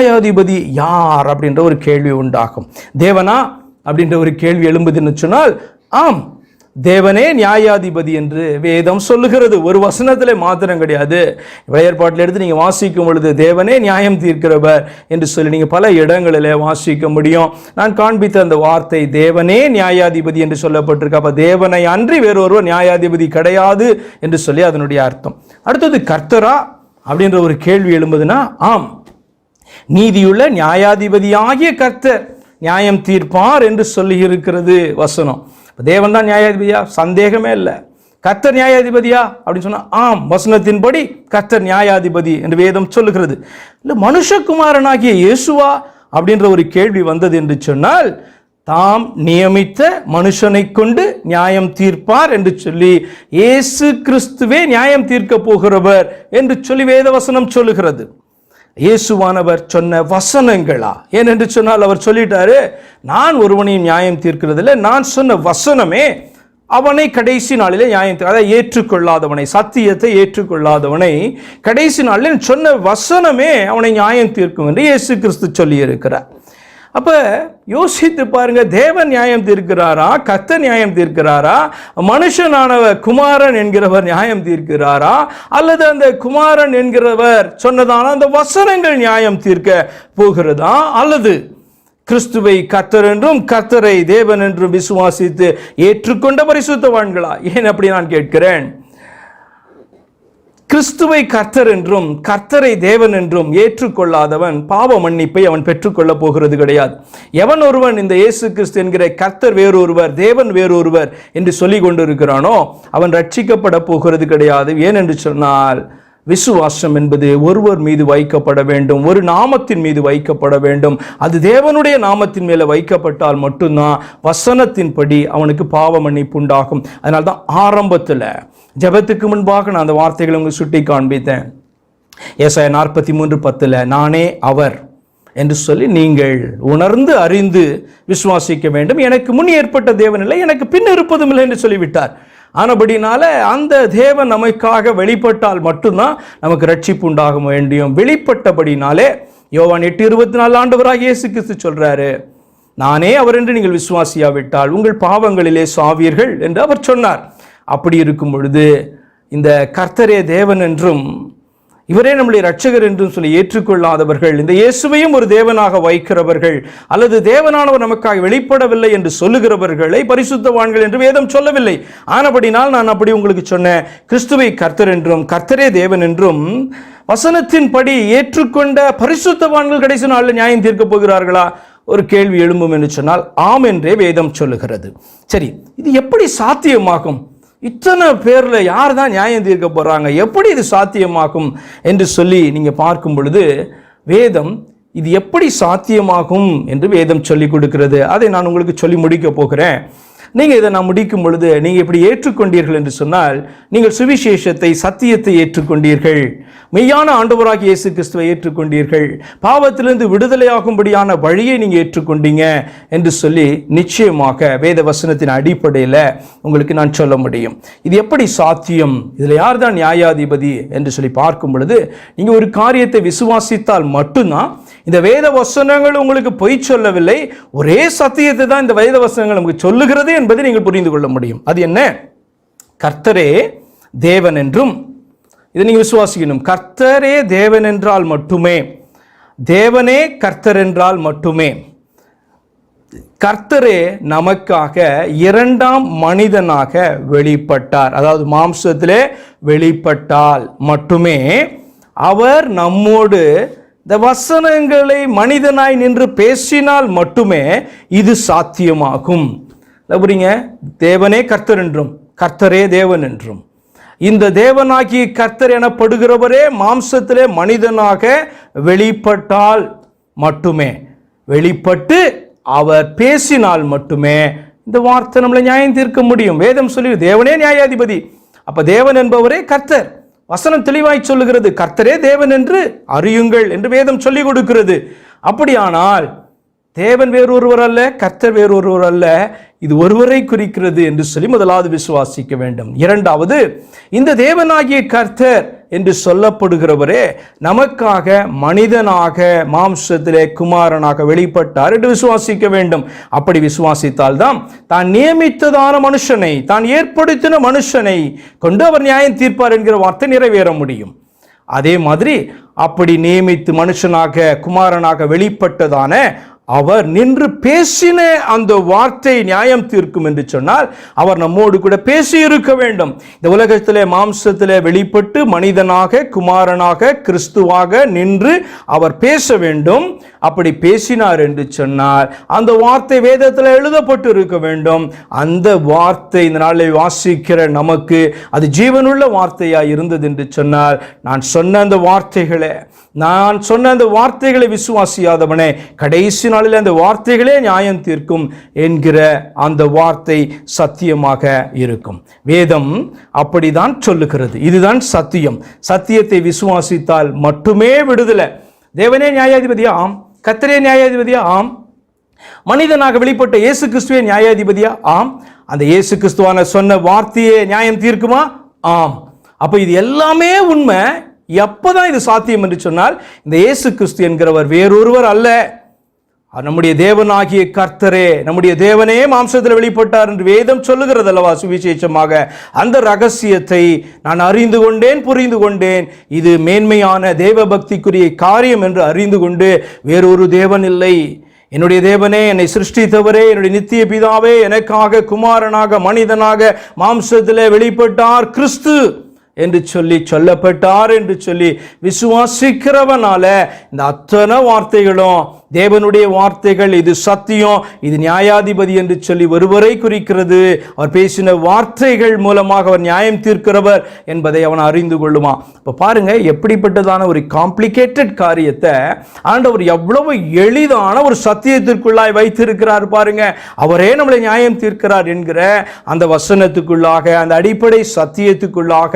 நியாயாதிபதி யார் அப்படின்ற ஒரு கேள்வி உண்டாகும். தேவனா? அப்படின்ற ஒரு கேள்வி எழும்புதுன்னு சொன்னால் ஆம் தேவனே நியாயாதிபதி என்று வேதம் சொல்லுகிறது. ஒரு வசனத்திலே மாத்திரம் கிடையாது. ஏற்பாட்டில் எடுத்து நீங்கள் வாசிக்கும் பொழுது தேவனே நியாயம் தீர்க்கிறவர் என்று சொல்லி நீங்கள் பல இடங்களிலே வாசிக்க முடியும். நான் காண்பித்த அந்த வார்த்தை தேவனே நியாயாதிபதி என்று சொல்லப்பட்டிருக்கு. அப்போ தேவனை அன்றி வேறொருவர் நியாயாதிபதி கிடையாது என்று சொல்லி அதனுடைய அர்த்தம். அடுத்தது கர்த்தரா அப்படின்ற ஒரு கேள்வி எழும்புதுன்னா ஆம் நீதியுள்ள நியாயாதிபதியாகிய கர்த்தர் நியாயம் தீர்ப்பார் என்று சொல்லி இருக்கிறது வசனம் தேவன் தான் நியாயாதிபதியா? சந்தேகமே இல்லை. கர்த்தர் நியாயாதிபதியா? அப்படின்னு சொன்னா ஆம் வசனத்தின்படி கர்த்தர் நியாயாதிபதி என்று வேதம் சொல்லுகிறது. இல்லை மனுஷகுமாரனாகிய இயேசுவா அப்படின்ற ஒரு கேள்வி வந்தது என்று சொன்னால் தாம் நியமித்த மனுஷனை கொண்டு நியாயம் தீர்ப்பார் என்று சொல்லி இயேசு கிறிஸ்துவே நியாயம் தீர்க்க போகிறவர் என்று சொல்லி வேதவசனம் சொல்லுகிறது. இயேசுவானவர் சொன்ன வசனங்களா? ஏனென்று சொன்னால் அவர் சொல்லிட்டாரு நான் ஒருவனையும் நியாயம் தீர்க்கிறதில்ல நான் சொன்ன வசனமே அவனை கடைசி நாளிலே நியாயம் தீர் அதாவது ஏற்றுக்கொள்ளாதவனை சத்தியத்தை ஏற்றுக்கொள்ளாதவனை கடைசி நாளில் சொன்ன வசனமே அவனை நியாயம் தீர்க்கும் என்று இயேசு கிறிஸ்து சொல்லியிருக்கிறார். அப்போ யோசித்து பாருங்க தேவன் நியாயம் தீர்க்கிறாரா? கத்த நியாயம் தீர்க்கிறாரா? மனுஷனானவ குமாரன் என்கிறவர் நியாயம் தீர்க்கிறாரா? அல்லது அந்த குமாரன் என்கிறவர் சொன்னதான அந்த வசனங்கள் நியாயம் தீர்க்க போகிறதா? அல்லது கிறிஸ்துவை கத்தர் என்றும் கத்தரை தேவன் என்றும் விசுவாசித்து ஏற்றுக்கொண்ட பரிசுத்தவான்களா? ஏன் அப்படி நான் கேட்கிறேன்? கிறிஸ்துவை கர்த்தர் என்றும் கர்த்தரை தேவன் என்றும் ஏற்றுக்கொள்ளாதவன் பாவ மன்னிப்பை அவன் பெற்றுக்கொள்ளப் போகிறது கிடையாது. எவன் ஒருவன் இந்த இயேசு கிறிஸ்து என்கிற கர்த்தர் வேறொருவர் தேவன் வேறொருவர் என்று சொல்லி கொண்டிருக்கிறானோ அவன் ரட்சிக்கப்பட போகிறது கிடையாது. ஏனென்று சொன்னால் விசுவாசம் என்பது ஒருவர் மீது வைக்கப்பட வேண்டும் ஒரு நாமத்தின் மீது வைக்கப்பட வேண்டும். அது தேவனுடைய நாமத்தின் மேலே வைக்கப்பட்டால் மட்டும்தான் வசனத்தின்படி அவனுக்கு பாவ மன்னிப்பு உண்டாகும். அதனால தான் ஆரம்பத்தில் ஜெபத்துக்கு முன்பாக நான் அந்த வார்த்தைகளை உங்களுக்கு சுட்டி காண்பித்தேன். ஏசாய நாற்பத்தி மூன்று பத்தில் நானே அவர் என்று சொல்லி நீங்கள் உணர்ந்து அறிந்து விசுவாசிக்க வேண்டும். எனக்கு முன் ஏற்பட்ட தேவனில்லை எனக்கு பின் இருப்பதும் இல்லை என்று சொல்லிவிட்டார். ஆனபடினால அந்த தேவன் நமக்காக வெளிப்பட்டால் மட்டும்தான் நமக்கு ரட்சிப்பு உண்டாக வேண்டியும் வெளிப்பட்டபடினாலே யோவான் எட்டு இருபத்தி நாலு ஆண்டவராக இயேசு கிறிஸ்து சொல்கிறாரு நானே அவர் என்று நீங்கள் விசுவாசியாவிட்டால் உங்கள் பாவங்களிலே சாவீர்கள் என்று அவர் சொன்னார். அப்படி இருக்கும் பொழுது இந்த கர்த்தரே தேவன் என்றும் இவரே நம்முடைய ரட்சகர் என்றும் சொல்லி ஏற்றுக்கொள்ளாதவர்கள். இந்த இயேசுவையும் ஒரு தேவனாக வைக்கிறவர்கள் அல்லது தேவனானவர் நமக்காக வெளிப்படவில்லை என்று சொல்லுகிறவர்களை பரிசுத்தவான்கள் என்று வேதம் சொல்லவில்லை. ஆனபடினால் நான் அப்படி உங்களுக்கு சொன்னேன் கிறிஸ்துவை கர்த்தர் என்றும் கர்த்தரே தேவன் என்றும் வசனத்தின்படி ஏற்றுக்கொண்ட பரிசுத்தவான்கள் கடைசி நாளில் நியாயம் தீர்க்கப் போகிறார்களா? ஒரு கேள்வி எழும்பும் என்று சொன்னால் ஆம் என்றே வேதம் சொல்லுகிறது. சரி இது எப்படி சாத்தியமாகும்? இத்தனை பேரில் யார் தான் நியாயம் தீர்க்க போகிறாங்க எப்படி இது சாத்தியமாகும் என்று சொல்லி நீங்கள் பார்க்கும் பொழுது வேதம் இது எப்படி சாத்தியமாகும் என்று வேதம் சொல்லி கொடுக்கிறது. அதை நான் உங்களுக்கு சொல்லி முடிக்க போகிறேன். நீங்கள் இதை நான் முடிக்கும் பொழுது நீங்கள் இப்படி ஏற்றுக்கொண்டீர்கள் என்று சொன்னால் நீங்கள் சுவிசேஷத்தை சத்தியத்தை ஏற்றுக்கொண்டீர்கள். மெய்யான ஆண்டவராக இயேசு கிறிஸ்துவை ஏற்றுக்கொண்டீர்கள். பாவத்திலிருந்து விடுதலையாகும்படியான வழியை நீங்கள் ஏற்றுக்கொண்டீங்க என்று சொல்லி நிச்சயமாக வேத வசனத்தின் அடிப்படையில் உங்களுக்கு நான் சொல்ல முடியும். இது எப்படி சாத்தியம்? இதில் யார் தான் நியாயாதிபதி என்று சொல்லி பார்க்கும் பொழுது நீங்கள் ஒரு காரியத்தை விசுவாசித்தால் மட்டும்தான் இந்த வேத வசனங்கள் உங்களுக்கு பொய் சொல்லவில்லை. ஒரே சத்தியத்தை தான் இந்த வேத வசனங்கள் நமக்கு சொல்லுகிறது என்பதை நீங்கள் புரிந்து கொள்ள முடியும். அது என்ன? கர்த்தரே தேவன் என்றும் இதை நீங்கள் விசுவாசிக்கணும். கர்த்தரே தேவன் என்றால் மட்டுமே தேவனே கர்த்தர் என்றால் மட்டுமே. கர்த்தரே நமக்காக இரண்டாம் மனிதனாக வெளிப்பட்டார். அதாவது மாம்சத்திலே வெளிப்பட்டால் மட்டுமே அவர் நம்மோடு இந்த வசனங்களை மனிதனாய் நின்று பேசினால் மட்டுமே இது சாத்தியமாகும். புரியுங்க தேவனே கர்த்தர் என்றும் கர்த்தரே தேவன் என்றும். இந்த தேவனாகி கர்த்தர் எனப்படுகிறவரே மாம்சத்திலே மனிதனாக வெளிப்பட்டால் மட்டுமே வெளிப்பட்டு அவர் பேசினால் மட்டுமே இந்த வார்த்தை நம்மளை நியாயம் தீர்க்க முடியும். வேதம் சொல்லி தேவனே நியாயாதிபதி. அப்போ தேவன் என்பவரே கர்த்தர். வசனம் தெளிவாய் சொல்லுகிறது. கர்த்தரே தேவன் என்று அறியுங்கள் என்று வேதம் சொல்லிக் கொடுக்கிறது. அப்படியானால் தேவன் வேறொருவர் அல்ல கர்த்தர் வேறொருவர் அல்ல. இது ஒருவரை குறிக்கிறது என்று சொல்லி முதலாவது விசுவாசிக்க வேண்டும். இரண்டாவது இந்த தேவனாகிய கர்த்தர் என்று சொல்லப்படுகிறவரே நமக்காக மனிதனாக மாம்சத்திலே குமாரனாக வெளிப்பட்டார் என்று விசுவாசிக்க வேண்டும். அப்படி விசுவாசித்தால் தான் தான் நியமித்ததான மனுஷனை தான் ஏற்படுத்தின மனுஷனை கொண்டு அவர் நியாயம் தீர்ப்பார் என்கிற வார்த்தை நிறைவேற முடியும். அதே மாதிரி அப்படி நியமித்து மனுஷனாக குமாரனாக வெளிப்பட்டதான அவர் நின்று பேசின அந்த வார்த்தை நியாயம் தீர்க்கும் என்று சொன்னால் அவர் நம்மோடு கூட பேசி இருக்க வேண்டும். இந்த உலகத்திலே மாம்சத்திலே வெளிப்பட்டு மனிதனாக குமாரனாக கிறிஸ்துவாக நின்று அவர் பேச வேண்டும். அப்படி பேசினார் என்று சொன்னால் அந்த வார்த்தை வேதத்தில் எழுதப்பட்டு இருக்க வேண்டும். அந்த வார்த்தை இந்த நாளை வாசிக்கிற நமக்கு அது ஜீவனுள்ள வார்த்தையாக இருந்தது என்று சொன்னால் நான் சொன்ன அந்த வார்த்தைகளை நான் சொன்ன அந்த வார்த்தைகளை விசுவாசியாதவனே கடைசி நாள் நாளில் அந்த வார்த்தைகளே நியாயம் தீர்க்கும் என்கிற அந்த வார்த்தை சத்தியமாக இருக்கும். வேதம் அப்படிதான் சொல்லுகிறது. இதுதான் சத்தியம். சத்தியத்தை விசுவாசித்தால் மட்டுமே விடுதலை. தேவனே நியாயாதிபதியா? ஆம். கத்திரே நியாயாதிபதியா? ஆம். மனிதனாக வெளிப்பட்ட இயேசு கிறிஸ்துவே நியாயாதிபதியா? ஆம். அந்த இயேசு கிறிஸ்துவான சொன்ன வார்த்தையே நியாயம் தீர்க்குமா? ஆம். அப்போ இது எல்லாமே உண்மை. எப்போதான் இது சாத்தியம் என்று சொன்னால் இந்த இயேசு கிறிஸ்து என்கிறவர் வேறொருவர் அல்ல. நம்முடைய தேவனாகிய கர்த்தரே நம்முடைய தேவனே மாம்சத்தில் வெளிப்பட்டார் என்று வேதம் சொல்லுகிறது அல்லவா சுவிசேஷமாக அந்த ரகசியத்தை நான் அறிந்து கொண்டேன் புரிந்து கொண்டேன். இது மேன்மையான தேவ பக்திக்குரிய காரியம் என்று அறிந்து கொண்டு வேறொரு தேவன் இல்லை. என்னுடைய தேவனே என்னை சிருஷ்டித்தவரே என்னுடைய நித்திய பிதாவே எனக்காக குமாரனாக மனிதனாக மாம்சத்தில் வெளிப்பட்டார் கிறிஸ்து என்று சொல்லி சொல்லப்பட்டார் என்று சொல்லி விசுவாசிக்கிறவனால இந்த அத்தனை வார்த்தைகளும் தேவனுடைய வார்த்தைகள் இது சத்தியம் இது நியாயாதிபதி என்று சொல்லி ஒருவரை குறிக்கிறது. அவர் பேசின வார்த்தைகள் மூலமாக அவர் நியாயம் தீர்க்கிறவர் என்பதை அவன் அறிந்து கொள்ளுவான் இப்போ பாருங்க எப்படிப்பட்டதான ஒரு காம்ப்ளிகேட்டட் காரியத்தை ஆண்டவர் எவ்வளவு எளிதான ஒரு சத்தியத்திற்குள்ளாய் வைத்திருக்கிறார் பாருங்க. அவரே நம்மளை நியாயம் தீர்க்கிறார் என்கிற அந்த வசனத்துக்குள்ளாக அந்த அடிப்படை சத்தியத்துக்குள்ளாக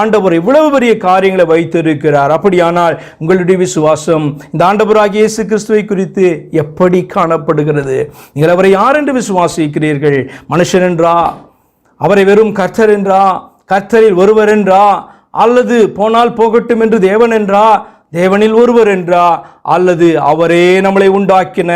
ஆண்டவர் இவ்வளவு பெரிய காரியங்களை வைத்திருக்கிறார். அப்படியானால் உங்களுடைய விசுவாசம் இந்த ஆண்டவராகிய இயேசு கிறிஸ்துவை குறித்து எப்படி காணப்படுகிறது? நீங்கள் அவரை யார் என்று விசுவாசிக்கிறீர்கள்? மனுஷன் என்றா? அவரை வெறும் கர்த்தர் என்றா? கர்த்தரில் ஒருவர் என்றா? அல்லது போனால் போகட்டும் என்று தேவன் என்றா? தேவனில் ஒருவர் என்றா? அல்லது அவரே நம்மளை உண்டாக்கின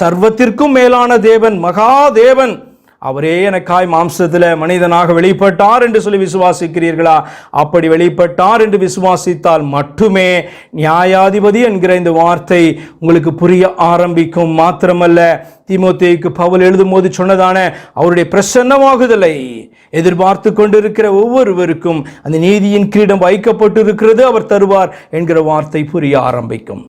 சர்வத்திற்கும் மேலான தேவன் மகா தேவன். அவரே எனக்காய் மாம்சத்தில் மனிதனாக வெளிப்பட்டார் என்று சொல்லி விசுவாசிக்கிறீர்களா? அப்படி வெளிப்பட்டார் என்று விசுவாசித்தால் மட்டுமே நியாயாதிபதி என்கிற இந்த வார்த்தை உங்களுக்கு புரிய ஆரம்பிக்கும். மாத்திரமல்ல திமுத்தேக்கு பவுல் எழுதும் போது சொன்னதான அவருடைய பிரசன்னமாகுதலை எதிர்பார்த்து கொண்டிருக்கிற ஒவ்வொருவருக்கும் அந்த நீதியின் கிரீடம் வைக்கப்பட்டிருக்கிறது. அவர் தருவார் என்கிற வார்த்தை புரிய ஆரம்பிக்கும்.